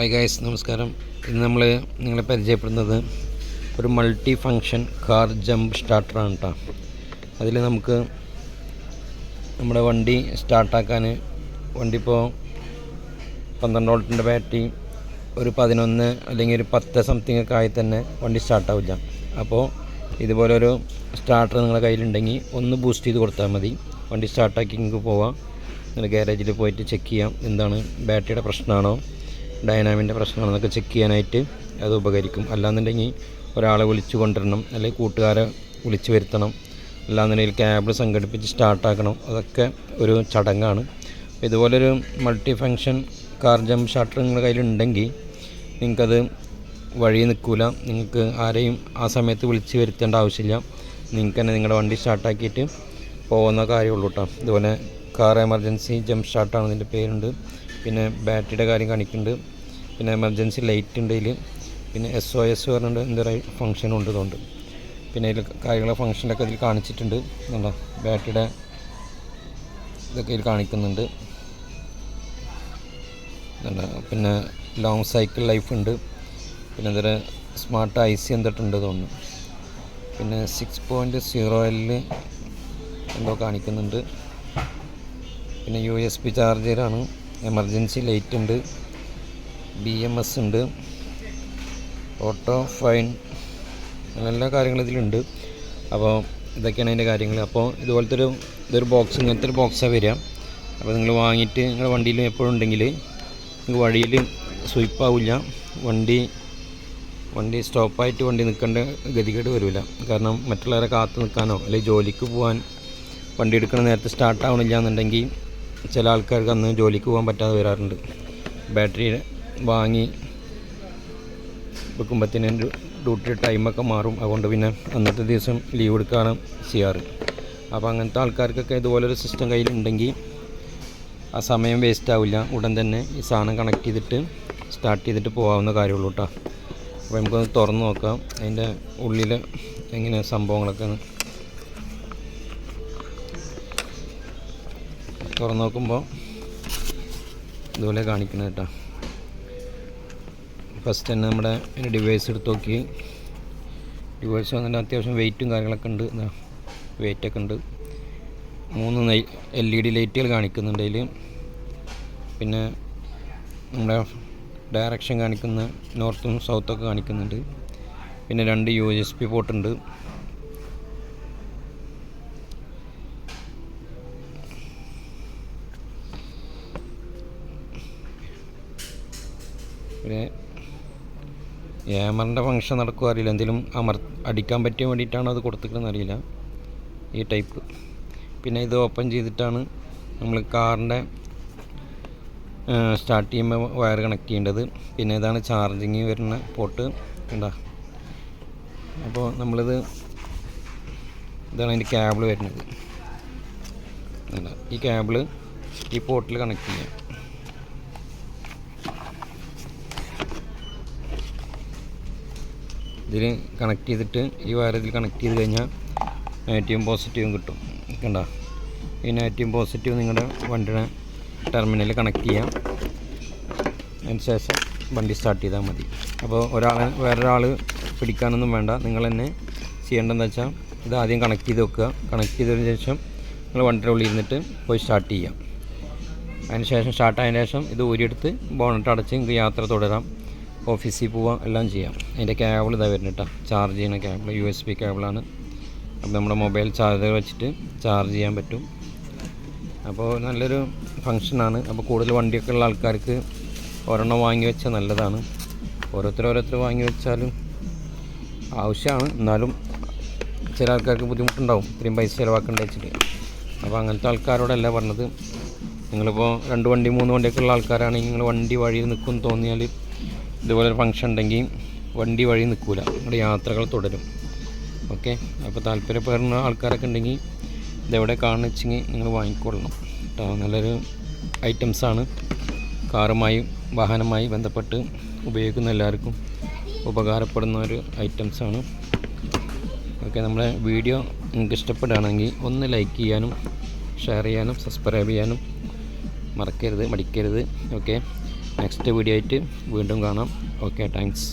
Hi guys നമസ്കാരം. ഇന്ന് നമ്മൾ നിങ്ങളെ പരിചയപ്പെടുന്നത് ഒരു മൾട്ടി ഫങ്ഷൻ കാർ ജമ്പ് സ്റ്റാർട്ടറാണ് കേട്ടോ അതിൽ നമുക്ക് നമ്മുടെ വണ്ടി സ്റ്റാർട്ടാക്കാൻ വണ്ടി ഇപ്പോൾ പന്ത്രണ്ട് വോൾട്ടിന്റെ ബാറ്ററി ഒരു പതിനൊന്ന് അല്ലെങ്കിൽ ഒരു പത്ത് സംതിങ് ഒക്കെ ആയി തന്നെ വണ്ടി സ്റ്റാർട്ടാവില്ല അപ്പോൾ ഇതുപോലെ ഒരു സ്റ്റാർട്ടർ നിങ്ങളുടെ കയ്യിലുണ്ടെങ്കിൽ ഒന്ന് ബൂസ്റ്റ് ചെയ്ത് കൊടുത്താൽ മതി. വണ്ടി സ്റ്റാർട്ടാക്കി നിങ്ങൾക്ക് പോവാം. നിങ്ങൾ ഗ്യാരേജിൽ പോയിട്ട് ചെക്ക് ചെയ്യാം. എന്താണ് ബാറ്ററിയുടെ പ്രശ്നമാണോ ഡൈനാമിന്റെ പ്രശ്നമാണോ എന്നൊക്കെ ചെക്ക് ചെയ്യാനായിട്ട് അത് ഉപകരിക്കും. അല്ലാന്നുണ്ടെങ്കിൽ ഒരാളെ വിളിച്ചു കൊണ്ടുവരണം അല്ലെങ്കിൽ കൂട്ടുകാരെ വിളിച്ചു വരുത്തണം. അല്ലാന്നുണ്ടെങ്കിൽ ക്യാബ് സംഘടിപ്പിച്ച് സ്റ്റാർട്ടാക്കണം അതൊക്കെ ഒരു ചടങ്ങാണ്. ഇതുപോലൊരു multi function car jump starter നിങ്ങളുടെ കയ്യിലുണ്ടെങ്കിൽ നിങ്ങൾക്കത് വഴി നിൽക്കില്ല നിങ്ങൾക്ക് ആരെയും ആ സമയത്ത് വിളിച്ച് വരുത്തേണ്ട ആവശ്യമില്ല. നിങ്ങൾക്ക് തന്നെ നിങ്ങളുടെ വണ്ടി സ്റ്റാർട്ടാക്കിയിട്ട് പോകുന്ന കാര്യമുള്ളൂ കേട്ടോ. ഇതുപോലെ കാർ എമർജൻസി ജമ്പ് സ്റ്റാർട്ടാണ് ഇതിന്റെ പേരുണ്ട്. പിന്നെ ബാറ്ററിയുടെ കാര്യം കാണിക്കുന്നുണ്ട്. പിന്നെ എമർജൻസി ലൈറ്റ് ഉണ്ട് ഇതിൽ പിന്നെ എസ് ഒ എസ് പറഞ്ഞിട്ട് എന്തൊരു ഫംഗ്ഷനും ഉണ്ട് ഇതുകൊണ്ട്. പിന്നെ ഇതിൽ കാര്യങ്ങളെ ഫംഗ്ഷനൊക്കെ ഇതിൽ കാണിച്ചിട്ടുണ്ട്. എന്താ ബാറ്ററിയുടെ ഇതൊക്കെ ഇതിൽ കാണിക്കുന്നുണ്ട്. പിന്നെ ലോങ് സൈക്കിൾ ലൈഫ് ഉണ്ട്. പിന്നെ എന്തൊരു സ്മാർട്ട് ഐ സി എന്തിട്ടുണ്ട് തോന്നുന്നു പിന്നെ സിക്സ് പോയിന്റ് സീറോ എല്ലിൽ എന്തോ കാണിക്കുന്നുണ്ട്. പിന്നെ യു എസ് പി ചാർജറാണ് എമർജൻസി ലൈറ്റ് ഉണ്ട്. ബി എം എസ് ഉണ്ട്. ഓട്ടോ ഫൈൻ അങ്ങനെ എല്ലാ കാര്യങ്ങളും ഇതിലുണ്ട്. അപ്പോൾ ഇതൊക്കെയാണ് അതിന്റെ കാര്യങ്ങൾ. അപ്പോൾ ഇതുപോലത്തെ ഒരു ഇതൊരു ബോക്സ് ഇങ്ങനത്തെ ഒരു ബോക്സാണ് വരിക. അപ്പോൾ നിങ്ങൾ വാങ്ങിയിട്ട് നിങ്ങളുടെ വണ്ടിയിൽ എപ്പോഴും ഉണ്ടെങ്കിൽ നിങ്ങൾക്ക് വഴിയിൽ സ്വീപ്പാവില്ല വണ്ടി വണ്ടി സ്റ്റോപ്പായിട്ട് വണ്ടി നിൽക്കേണ്ട ഗതികേട് വരില്ല. കാരണം മറ്റുള്ളവരെ കാത്തു നിൽക്കാനോ അല്ലെങ്കിൽ ജോലിക്ക് പോകാൻ വണ്ടി എടുക്കുന്ന നേരത്തെ സ്റ്റാർട്ടാവണില്ല എന്നുണ്ടെങ്കിൽ ചില ആൾക്കാർക്ക് അന്ന് ജോലിക്ക് പോകാൻ പറ്റാതെ വരാറുണ്ട്. ബാറ്ററി വാങ്ങി വെക്കുമ്പോഴത്തേനും ഡ്യൂട്ടി ടൈമൊക്കെ മാറും. അതുകൊണ്ട് പിന്നെ അന്നത്തെ ദിവസം ലീവ് എടുക്കാണ് ചെയ്യാറ്. അപ്പോൾ അങ്ങനത്തെ ആൾക്കാർക്കൊക്കെ ഇതുപോലൊരു സിസ്റ്റം കയ്യിലുണ്ടെങ്കിൽ ആ സമയം വേസ്റ്റ് ആവില്ല. ഉടൻ തന്നെ ഈ സാധനം കണക്ട് ചെയ്തിട്ട് സ്റ്റാർട്ട് ചെയ്തിട്ട് പോകാവുന്ന കാര്യമുള്ളൂ കേട്ടോ അപ്പോൾ നമുക്കൊന്ന് തുറന്ന് നോക്കാം. അതിന്റെ ഉള്ളിൽ എങ്ങനെ സംഭവങ്ങളൊക്കെ തുറന്ന് നോക്കുമ്പോൾ ഇതുപോലെ കാണിക്കുന്നത് കേട്ടോ. ഫസ്റ്റ് തന്നെ നമ്മുടെ ഡിവൈസ് എടുത്ത് നോക്കി. ഡിവൈസ് വന്നിട്ട് അത്യാവശ്യം വെയിറ്റും കാര്യങ്ങളൊക്കെ ഉണ്ട്. വെയിറ്റൊക്കെ ഉണ്ട്. മൂന്ന് എൽ ഇ ഡി ലൈറ്റുകൾ കാണിക്കുന്നുണ്ട് അതിൽ പിന്നെ നമ്മുടെ ഡയറക്ഷൻ കാണിക്കുന്ന നോർത്തും സൗത്തൊക്കെ കാണിക്കുന്നുണ്ട്. പിന്നെ രണ്ട് യു എസ് പി പോർട്ടുണ്ട് പിന്നെ ഏമറിന്റെ ഫങ്ഷൻ നടക്കുക അറിയില്ല. എന്തെങ്കിലും അമർ അടിക്കാൻ പറ്റിയ വേണ്ടിയിട്ടാണോ അത് കൊടുത്തിരിക്കുന്നത് അറിയില്ല. ഈ ടൈപ്പ് പിന്നെ ഇത് ഓപ്പൺ ചെയ്തിട്ടാണ് നമ്മൾ കാറിന്റെ സ്റ്റാർട്ട് ചെയ്യുമ്പോൾ വയർ കണക്ട് ചെയ്യേണ്ടത്. പിന്നെ ഇതാണ് ചാർജിങ് വരുന്ന പോട്ട് എന്താ അപ്പോൾ നമ്മളിത് ഇതാണ് അതിന്റെ ക്യാബിൾ വരുന്നത്. ഈ ക്യാബിൾ ഈ പോർട്ടിൽ കണക്ട് ചെയ്യാം. ഇതിൽ കണക്ട് ചെയ്തിട്ട് ഈ വയർ ഇതിൽ കണക്ട് ചെയ്ത് കഴിഞ്ഞാൽ നെഗറ്റീവും പോസിറ്റീവും കിട്ടും. കണ്ട? ഈ നെഗറ്റീവും പോസിറ്റീവും നിങ്ങളുടെ വണ്ടിയുടെ ടെർമിനലിൽ കണക്ട് ചെയ്യാം. അതിനുശേഷം വണ്ടി സ്റ്റാർട്ട് ചെയ്താൽ മതി. അപ്പോൾ ഒരാൾ വേറൊരാൾ പിടിക്കാനൊന്നും വേണ്ട. നിങ്ങൾ തന്നെ ചെയ്യേണ്ടതെന്ന് വെച്ചാൽ ഇത് ആദ്യം കണക്ട് ചെയ്ത് വെക്കുക. കണക്ട് ചെയ്തതിന് ശേഷം നിങ്ങൾ വണ്ടിയുടെ ഉള്ളിൽ ഇരുന്നിട്ട് പോയി സ്റ്റാർട്ട് ചെയ്യാം. അതിന് ശേഷം സ്റ്റാർട്ടായതിന് ശേഷം ഇത് ഊരിയെടുത്ത് ബോണറ്റ് അടച്ച് നിങ്ങൾക്ക് യാത്ര തുടരാം. ഓഫീസിൽ പോവാം എല്ലാം ചെയ്യാം. അതിന്റെ കേബിൾ ഇതാ വരുന്നത് കേട്ടോ. ചാർജ് ചെയ്യുന്ന കേബിൾ യു എസ് ബി കേബിളാണ് അപ്പോൾ നമ്മുടെ മൊബൈൽ ചാർജർ വെച്ചിട്ട് ചാർജ് ചെയ്യാൻ പറ്റും. അപ്പോൾ നല്ലൊരു ഫങ്ഷനാണ് അപ്പോൾ കൂടുതൽ വണ്ടിയൊക്കെ ഉള്ള ആൾക്കാർക്ക് ഒരെണ്ണം വാങ്ങി വെച്ചാൽ നല്ലതാണ്. ഓരോരുത്തർ ഓരോരുത്തർ വാങ്ങി വെച്ചാലും ആവശ്യമാണ്. എന്നാലും ചില ആൾക്കാർക്ക് ബുദ്ധിമുട്ടുണ്ടാവും. ഇത്രയും പൈസ ചിലവാക്കേണ്ട വെച്ചിട്ട്. അപ്പോൾ അങ്ങനത്തെ ആൾക്കാരോടല്ല പറഞ്ഞത്. നിങ്ങളിപ്പോൾ രണ്ട് വണ്ടി മൂന്ന് വണ്ടിയൊക്കെ ഉള്ള ആൾക്കാരാണെങ്കിൽ നിങ്ങൾ വണ്ടി വഴിയിൽ നിൽക്കും തോന്നിയാൽ ഇതുപോലെ ഫംഗ്ഷൻ ഉണ്ടെങ്കിൽ വണ്ടി വഴി നിൽക്കില്ല നമ്മുടെ യാത്രകൾ തുടരും. ഓക്കെ അപ്പോൾ താല്പര്യപ്പെടുന്ന ആൾക്കാരൊക്കെ ഉണ്ടെങ്കിൽ ഇതെവിടെ കാണിച്ചെങ്കിൽ നിങ്ങൾ വാങ്ങിക്കൊള്ളണം. കേട്ടോ നല്ലൊരു ഐറ്റംസാണ് കാറുമായി വാഹനമായി ബന്ധപ്പെട്ട് ഉപയോഗിക്കുന്ന എല്ലാവർക്കും ഉപകാരപ്പെടുന്ന ഒരു ഐറ്റംസാണ് ഓക്കെ നമ്മുടെ വീഡിയോ നിങ്ങൾക്ക് ഇഷ്ടപ്പെടുകയാണെങ്കിൽ ഒന്ന് ലൈക്ക് ചെയ്യാനും ഷെയർ ചെയ്യാനും സബ്സ്ക്രൈബ് ചെയ്യാനും മറക്കരുത് മടിക്കരുത്. ഓക്കെ നെക്സ്റ്റ് വീഡിയോ ആയിട്ട് വീണ്ടും കാണാം. Okay thanks